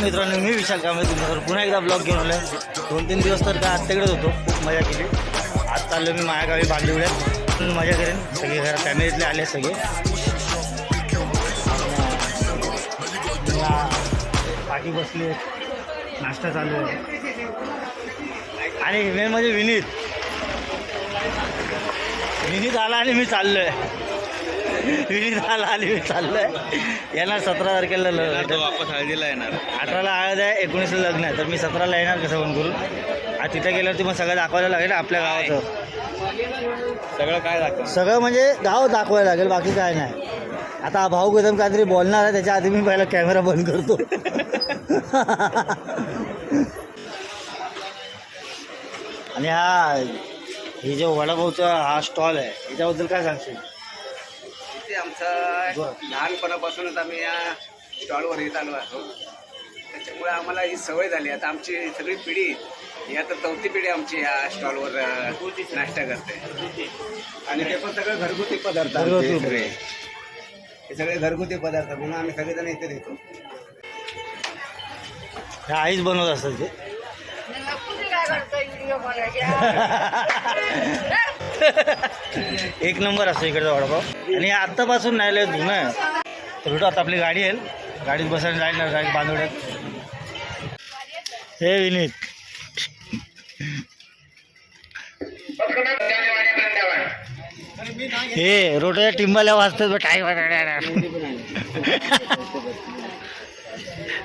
मित्रांनो मी विशाल कांबळे तुमच्यावर पुन्हा एकदा ब्लॉग घेऊन आलो दोन तीन दिवस तर काय आत्ताकडेच होतो खूप मजा केली. आज चाललो मी माझ्या गावी बांदिवड्यात. पण मजा करेन सगळे घरात फॅमिलीतले आले सगळे. पाठी बसली नाश्ता चालू आहे. आणि मेन म्हणजे विनीत. विनीत आला आणि मी चाललो आहे विनीत आला आणि मी चाललोय. येणार सतरा तारखेला वापस हळदीला येणार. अठराला हळद आहे एकोणीसला लग्न आहे. तर मी सतराला येणार कसं पण करून आज तिथे गेल्यावरती मग सगळं दाखवायला लागेल आपल्या गावाचं. सगळं काय दाखव सगळं म्हणजे गाव दाखवायला लागेल बाकी काय नाही. आता हा भाऊ कदम काहीतरी बोलणार आहे त्याच्या आधी मी पहिला कॅमेरा बंद करतो. आणि हा हे जे वडापावचा हा स्टॉल आहे याच्याबद्दल काय सांगशील? ते आमचा लहानपणापासूनच आम्ही या स्टॉलवर येत आलो आहोत. त्याच्यामुळे आम्हाला ही सवय झाली. आता आमची सगळी पिढी ही आता चौथी पिढी आमची या स्टॉलवर नाश्ता करते. आणि ते पण सगळं घरगुती पदार्थ आमचे. सगळे. हे सगळे घरगुती पदार्थ म्हणून आम्ही सगळेजण इथे देतो. हे आईच बनवत असतात ते. एक नंबर असतो इकडचा वडापाव. आणि आत्तापासून नाही लय जुनं आहे. तर भेटू आता आपली गाडी येईल. गाडीत बसायला जाईल ना गाडी बांधवड्यात हे विनीत. हे रोटाच्या टिंबाल्या वाजतात काय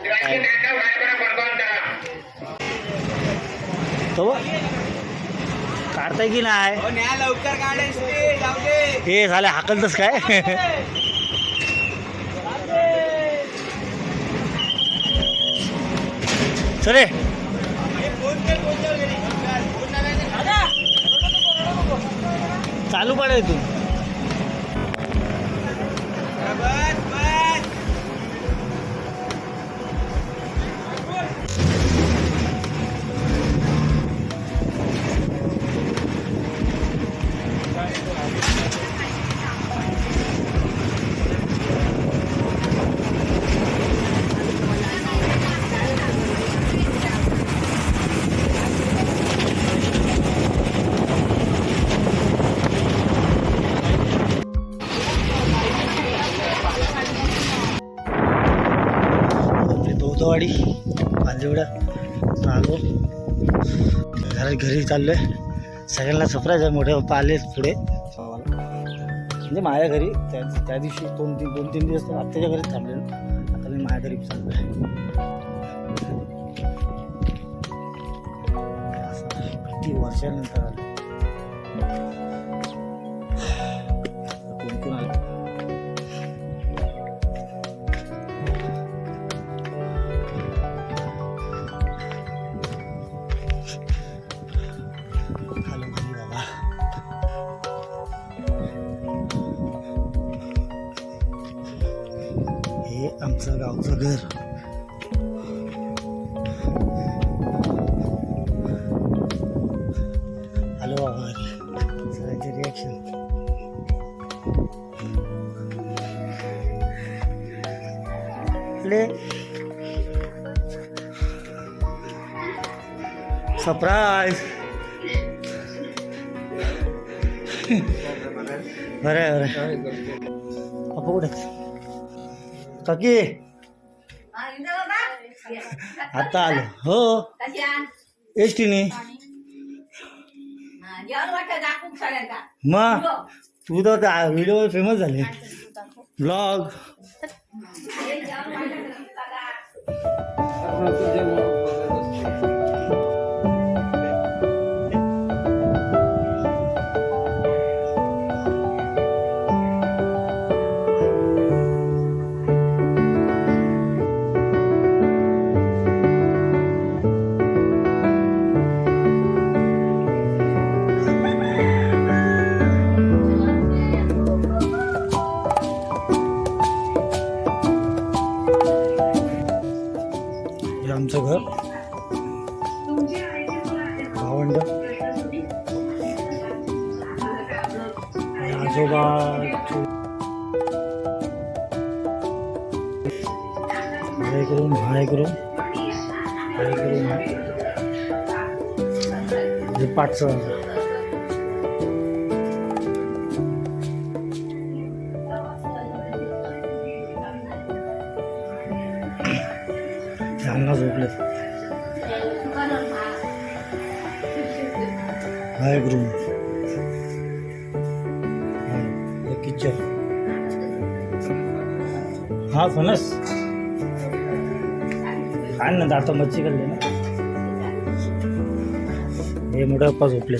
तो काढताय की नाही लवकर हे झालं हाकलतच काय? सरे चालू पडाय तू. बांदिवडा आलो घरात घरी चाललोय. सगळ्यांना सरप्राईज आहे मोठे पप्पा आले पुढे. म्हणजे माझ्या घरी त्या त्या दिवशी दोन तीन दोन तीन दिवस आत्ताच्या घरीच थांबलेलो. आता मी माझ्या घरी चाललोय. आहे किती वर्षानंतर आलं कोण कोण आलं? आमचं गावचं घर हॅलो बाबा सगळ्यांचे रिॲक्शन सरप्राईज बरं आहे, बरं आहे. पप्पा कुठे आहेत? काकी आता आलो. हो. एस टीने मग तू तर त्या व्हिडिओवर फेमस झाले. ब्लॉग आमचं घर? भावंड? आजोबा हा एक रूम हा एक त्यांना झोपले हाय रूम किचन हा फणस. काय ना आता मच्छी काढली ना. हे मोठे पप्पा झोपले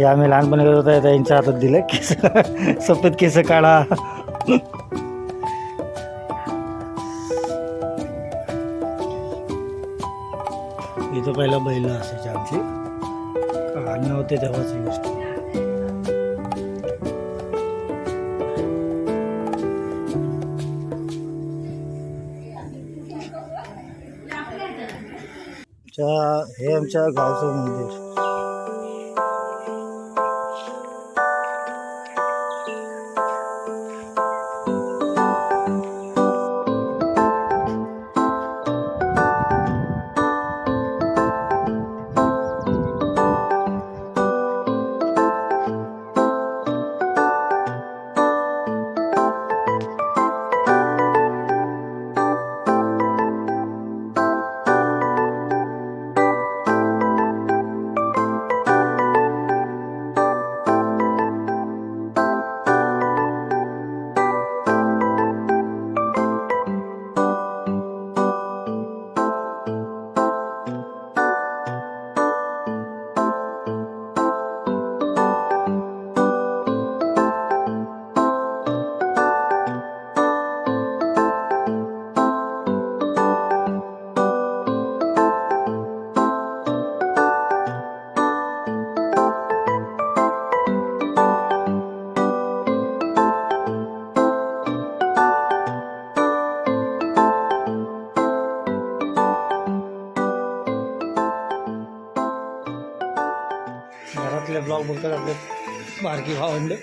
हे आम्ही लहानपणी करत होतो त्यांच्या हातात दिलं केस सफेद केस काढा. इथं पहिला बैल असायची आमची. आणि होते तेव्हाच गोष्ट. आमच्या हे आमच्या गावचं मंदिर. വിവാഹമുണ്ട്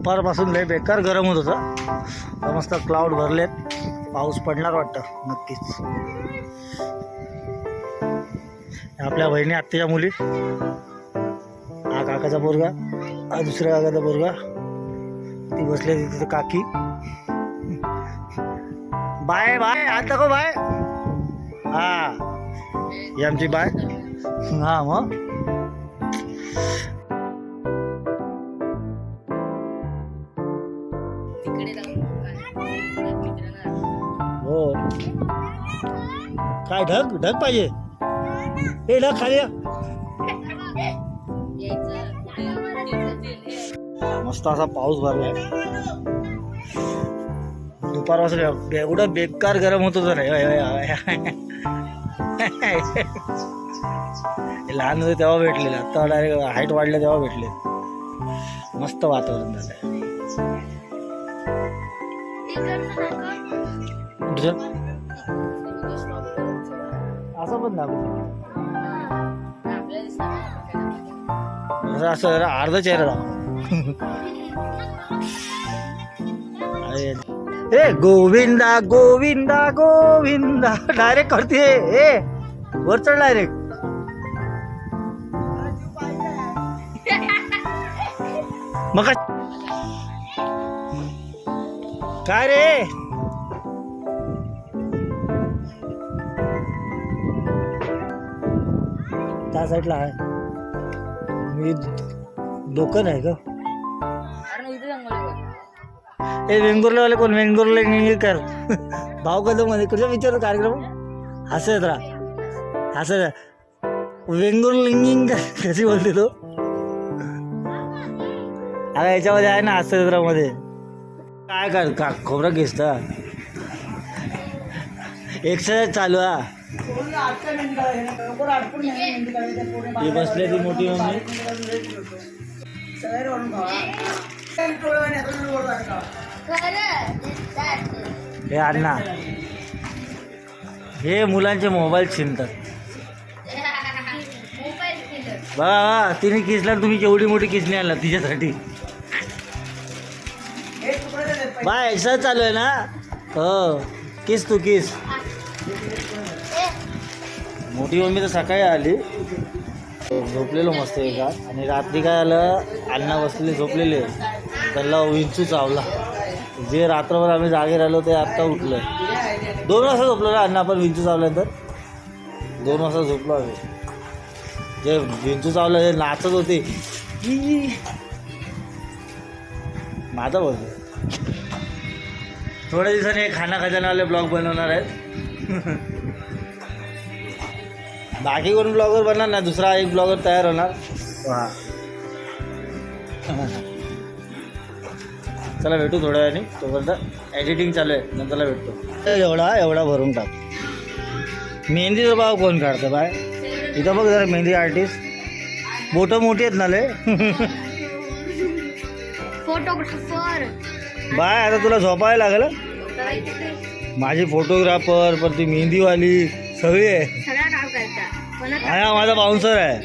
दुपारपासून लय बेकार गरम होत होतं. मस्त क्लाउड भरलेत. पाऊस पडणार वाटतं नक्कीच. आपल्या बहिणी आत्याच्या मुली. हा काकाचा पोरगा. हा दुसऱ्या काकाचा पोरगा. ती बसले तिथं काकी. Bye bye. आज नको बाय. हा. ही आमची बाय. हा मग. हो. काय ढग? ढग पाहिजे? हे ढग खाली मस्त असा पाऊस भरलाय. दुपारपासून एवढं बेकार गरम होत होतं नाही लहान होते तेव्हा भेटले आता डायरेक्ट हाईट वाढले तेव्हा भेटले. मस्त वातावरण झालं पण असं अर्धा चेहरा दाखव ए गोविंदा गोविंदा गोविंदा. डायरेक्ट करते ए वर चढ डायरेक्ट मग काय रे? त्या साईडला आहे. मी डोकं नाही का अरे ए वेंगुर्लेवाले कोण? वेंगुर्ले कर. भाऊ कदममध्ये कुठचा विचार कार्यक्रम? हसत राहा. हसत लिंगिंग कशी बोलते तो? अगं याच्यामध्ये आहे ना हसत मध्ये काय कर का खोबरं किसतं एक्सरसाइज चालू आहे. ही बसली ती मोठी मम्मी. हे अण्णा हे मुलांचे मोबाईल छिनतात. बघा, तिने किसला तुम्ही केवढी मोठी किसणी आणला तिच्यासाठी. बाय एक्सरसाइज चालू आहे ना? हो किस तू किस मोठी मम्मी तर सकाळी आली. झोपलेलो मस्त एका. आणि रात्री काय आलं? अण्णा बसलेले झोपलेले. त्याला विंचू चावला. जे रात्रभर आम्ही जागे राहिलो ते आत्ता उठलं. दोन वाजता झोपलो ना अण्णा पण विंचू चावल्यानंतर. दोन वाजता झोपलो आम्ही. जे विंचू चावलं ते नाचत होते. माझा बोलतो थोड्या दिवसांनी खाना खाना खजानावाले ब्लॉग बनवणार आहेत. बाकी कोण ब्लॉगर बनणार ना दुसरा एक ब्लॉगर तयार होणार. चला भेटू थोड्या वेळाने. तोपर्यंत एडिटिंग चालू आहे. नंतरला भेटतो. एवढा एवढा भरून टाक. मेहंदीचा भाव कोण काढतं बाय? इथं बघ जरा मेहंदी आर्टिस्ट बोटं मोठी आहेत ना ले फोटोग्राफर बाय आता तुला झोपायला लागलं? माझी फोटोग्राफर पण ती मेहंदीवाली सगळी आहे. हा माझा बाउन्सर आहे.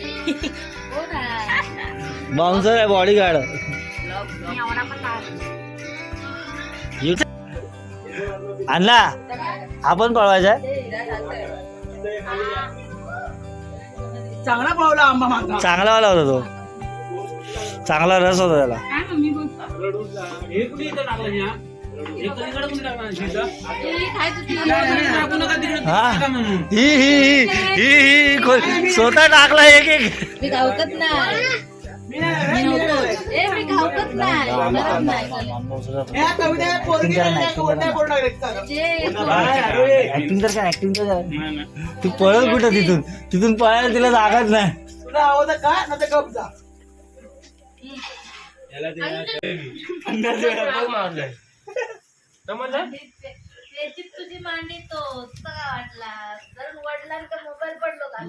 बाउन्सर आहे बॉडी गार्ड. आणला आपण पळवायचा चांगला पावला आंबा चांगला वाला होता तो. चांगला रस होता त्याला. ही ही ही ही स्वतः टाकला एक एक मी गावकत नाही मी गावकत नाही नाही. जे ऍक्टिंग तर काय ऍक्टिंग तर काय तू पळत कुठं तिथून तिथून पळायला तिला जागाच नाही त्याची तुझी मांडी तो काय वाटला जर वडिलांचा मोबाईल पडलो का?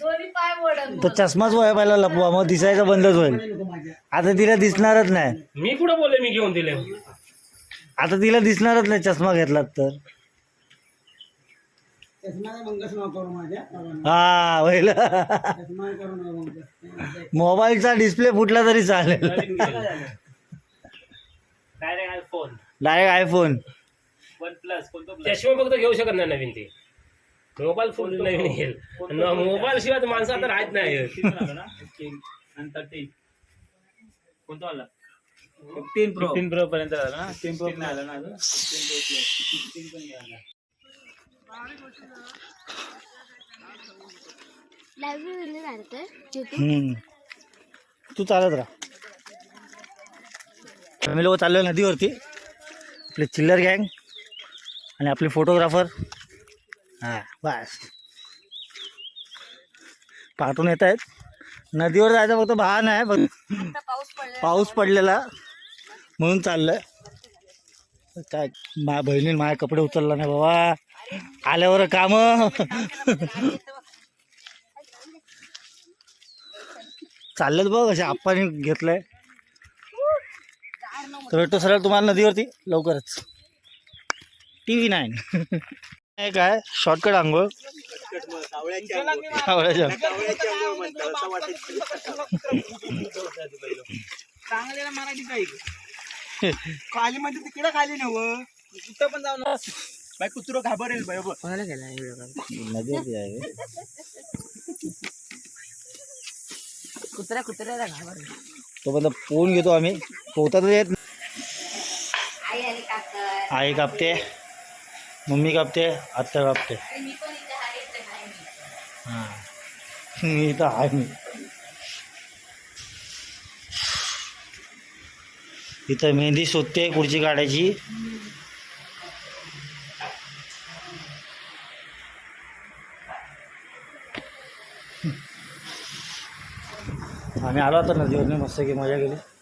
दोन्ही पाय तो चष्माच वय पहिला लपवा मग दिसायचं बंदच होईल. आता तिला दिसणारच नाही. मी कुठं बोलले मी घेऊन दिले? आता तिला दिसणारच नाही चष्मा घेतलात तर. हा पहिलं मोबाईलचा डिस्प्ले फुटला तरी चालेल. Direct phone direct iPhone OnePlus त्याशिवाय फक्त घेऊ शकत नाही नवीन ते. मोबाईल फोन नवीन येईल. मोबाईल? शिवाय तर माणसं आता राहत नाही. कोणता आला फिफ्टीन प्रो फिफ्टीन प्रो पर्यंत आला ना? फिफ्टीन प्रो नाही आला ना अजून? हम्म. तू चालत राहा. आम्ही लोक चाललो नदीवरती. आपले चिल्लर गँग आणि आपले फोटोग्राफर. हां बस. पाठवून येत आहेत. नदीवर जायचं फक्त भान आहे फक्त पाऊस पडलेला. म्हणून चाललंय. काय मा बहिणीने माझे कपडे उचलला नाही बाबा. आल्यावर काम. चाललेत बघ असे आपण घेतलंय. तर भेटतो सरळ तुम्हाला नदीवरती? लवकरच. टी व्ही नाईन काय शॉर्टकट आंघोळ कावळ्याच्या चांगल्याला मराठी काही खाली म्हणजे तिकडे खाली नव कुठं पण जाऊ ना बाई कुत्रो घाबरेल बघ? नदीवरती आहे कुत्र्या कुत्र्याला घाबर तोपर्यंत पोहून घेतो आम्ही. पोहता येत आई कापते मम्मी कापते आत्ता कापते. हां. मी तर आहे मी. इथं मेहंदी शोधते खुर्ची काढायची. आम्ही आलो आता नदीवरनं मस्त की मजा केली.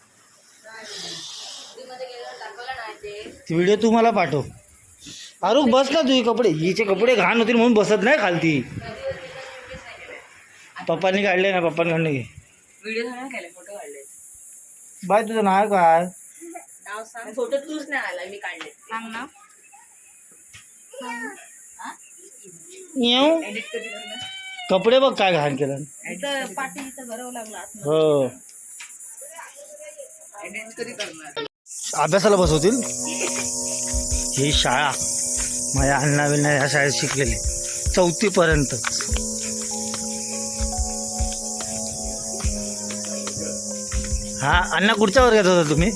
व्हिडिओ तू मला पाठव. अरुक बस ना तुझे कपडे. हिचे कपडे घाण होतील म्हणून बसत नाही खालती. पप्पांनी काढले ना पप्पांकडनं घे. व्हिडिओ नाही केले फोटो काढले. बाय तुझं नाव काय? नाव सांग. फोटो तूच नाही आला मी काढले. सांग ना. येऊ. एडिट कधी करणार कपडे बघ काय घाण केलं. इथं पाठी इथं भरावं लागला हो. एडिट कधी करणार? अभ्यासाला बसवतील? ही शाळा माझ्या अण्णा विण्णा ह्या शाळेत शिकलेली. चौथीपर्यंत. हा अण्णा कुठच्या वर्गात होता तुम्ही?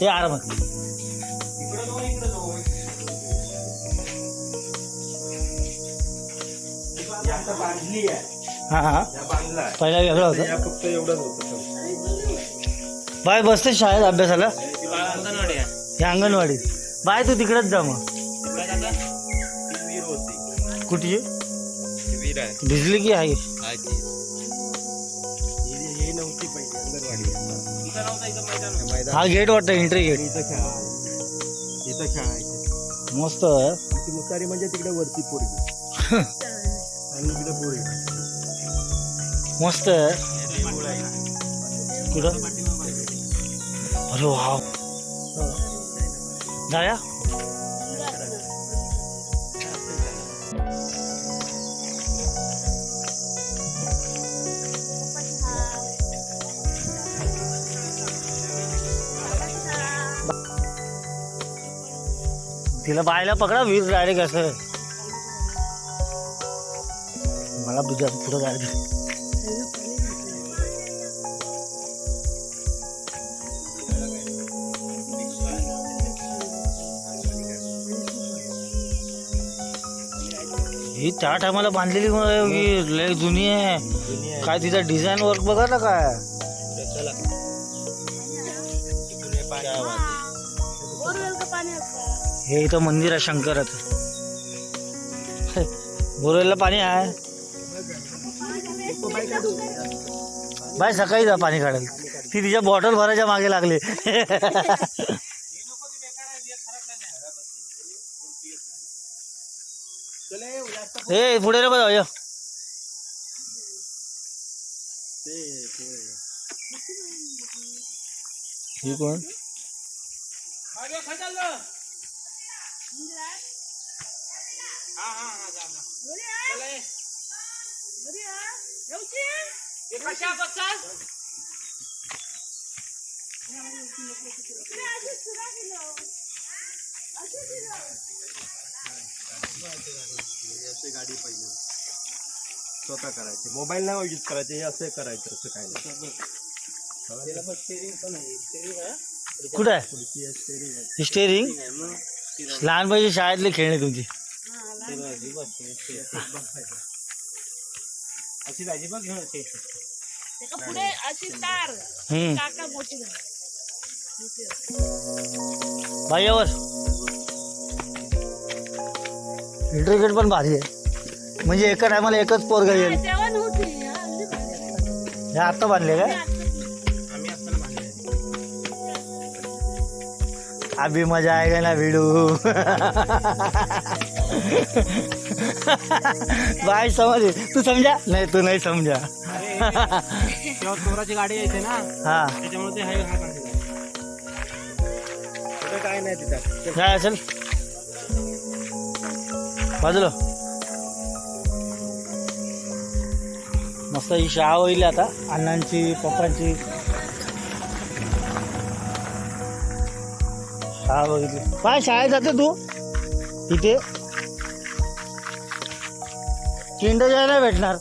हे आरामात. हा हा. पहिला वेगळा होता फक्त एवढाच होतं. बाय बसते शाळेत अभ्यासाला. हे अंगणवाडी. बाय तू तिकडेच जा मग. कुठे ती वीर आहे. भिजली की आहे? ही हा गेट वाटतं एंट्री गेट मस्त. आहे. ती मुतारी म्हणजे तिकडे वरती पोरगी. आणि इकडे पोरगी. मस्त. आहे. कुठं? अरे वा जाया तिला बायला पकडा वीर डायरेक्ट असं. मला पुढं जायचं. ही त्या टायमाला बांधलेली मला ही लय जुनी आहे. काय तिचा डिझाईन वर्क बघा ना काय. हे इथं मंदिर आहे शंकराचं. बोरवेलला पाणी आहे. बाय सकाळी जा पाणी काढायला. ती तिच्या बॉटल भरायच्या मागे लागली. 예, 보내려봐요. 네, 보내요. 6번. 가자, 가자, Gracias, गाडी पाहिजे स्वतः करायचे. मोबाईल नाही यूज करायचे हे असं करायचं असं काय नाही. कुठं आहे? स्टेरिंग लहानपणी शाळेतले खेळणे तुमची. अशी जायची बघ घेऊन अशी. पुढे अशी तार. हम्म. काका मोठी भाईवर इंटरगेट पण भारी आहे. म्हणजे एका टायमाला एकच पोरगा येईल. तेव्हा नव्हती. हे आता बांधले काय? आम्ही असताना बांधले अभी मजा आएगा ना भिडू. भाई समझ तू समजा? नाही तू नाही समजा. तेव्हा चोराची गाडी यायची ना हा. त्याच्यामुळे ते हाय हा काढलेला कुठे काय नाही तिथं. काय असेल बाजूला. मस्त ही शाळा होईल आता. अण्णांची पप्पांची. शाळा बघितली. काय शाळेत जाते तू? इथे. किंड जायला भेटणार.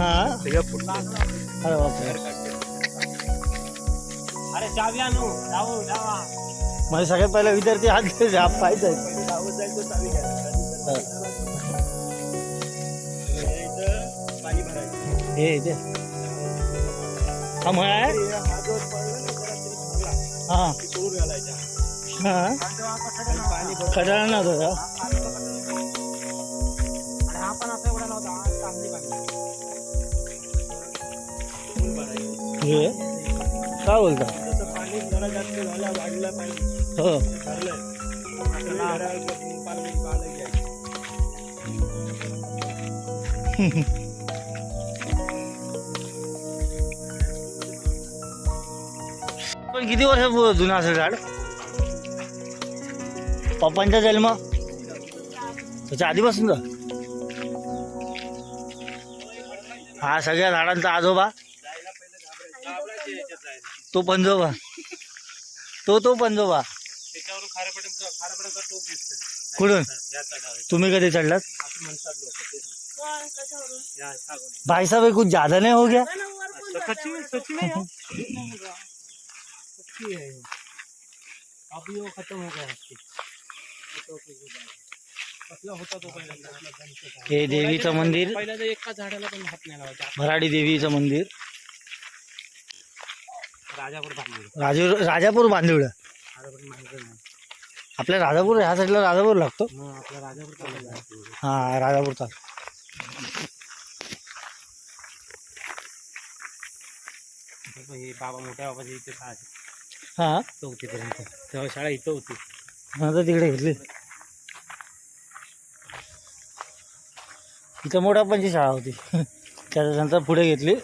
हा? अरे बापरे. अरे चावी आणू जाऊ जावा. माझे सगळ्यात पहिला विद्यार्थी हात घे हात पाहिजे हे ते. हा मळ आहे? हा. जो ना जरा हा. नव्हता हे काय बोलता? पाणी जरा जास्त झालं वाढलं पाहिजे हो पण किती वर्ष जुनं असेल झाड? पप्पांचा जन्म? त्याच्या आधीपासून का? हा सगळ्या झाडांचा आजोबा. तो पंजोबा तो तो पंजोबा टोप दिसतोय. कुठून? या चढावर तुम्ही कधी चढलात? असं म्हणतात लोक ते या सांगून. भाई साहब ये कुछ ज्यादा नहीं हो गया? सच्ची में सच्ची में यार सच्ची है? ये। अब ये वो खत्म हो गया है इसकी। कसला होता तो पहिल्यांदा हे देवीचं मंदिर। पहिल्यांदा एका झाडाला पण हात नाही लावायचा। भराडी देवीचं मंदिर। राजापूर बांधलेलं राजूर राजापूर बांदिवडं राजापूर माहिती नाही आपल्या राजापूर ह्या साईडला राजापूर लागतो? मग राजापूर आहे. हा राजापूरचा इथं पण हे बाबा मोठ्या बाबाची इथे शाळा आहे. हा? चौथीपर्यंत तेव्हा शाळा इथं होती. आता तिकडे घेतली. इथं मोठा पंची शाळा होती. त्याच्यानंतर पुढे घेतली.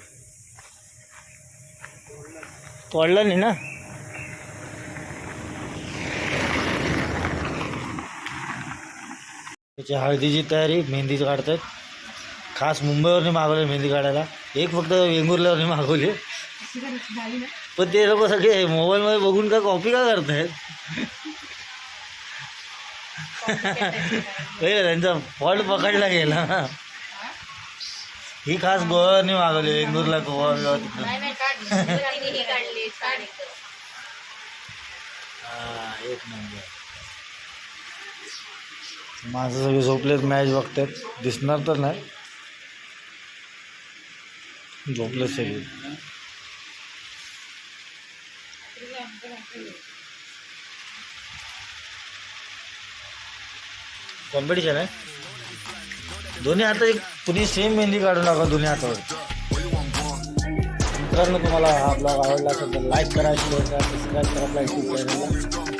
तोडलं नाही ना? त्याची हळदीची तयारी मेहंदीची काढतात. खास मुंबईवरनी मागवले मेहंदी काढायला. एक फक्त वेंगुर्ल्यावरनी मागवली पण ते लोक सगळे मोबाईलमध्ये बघून का कॉपी का करतायत? हे त्यांचा फॉल्ट पकडला गेला. ही खास गोव्यावरनी मागवली वेंगुर्ला गोवा एक नंबर. माणसं सगळे झोपलेत मॅच बघतात. दिसणार तर नाही. झोपलेत सगळे. कॉम्पिटिशन आहे? दोन्ही हातात एक कुणी सेम मेहंदी काढून टाका दोन्ही हातावर. मित्रांनो तुम्हाला हा ब्लॉग आवडला असेल तर लाईक करा शेअर करा सबस्क्राईब करा आपल्या युट्यूब चॅनलला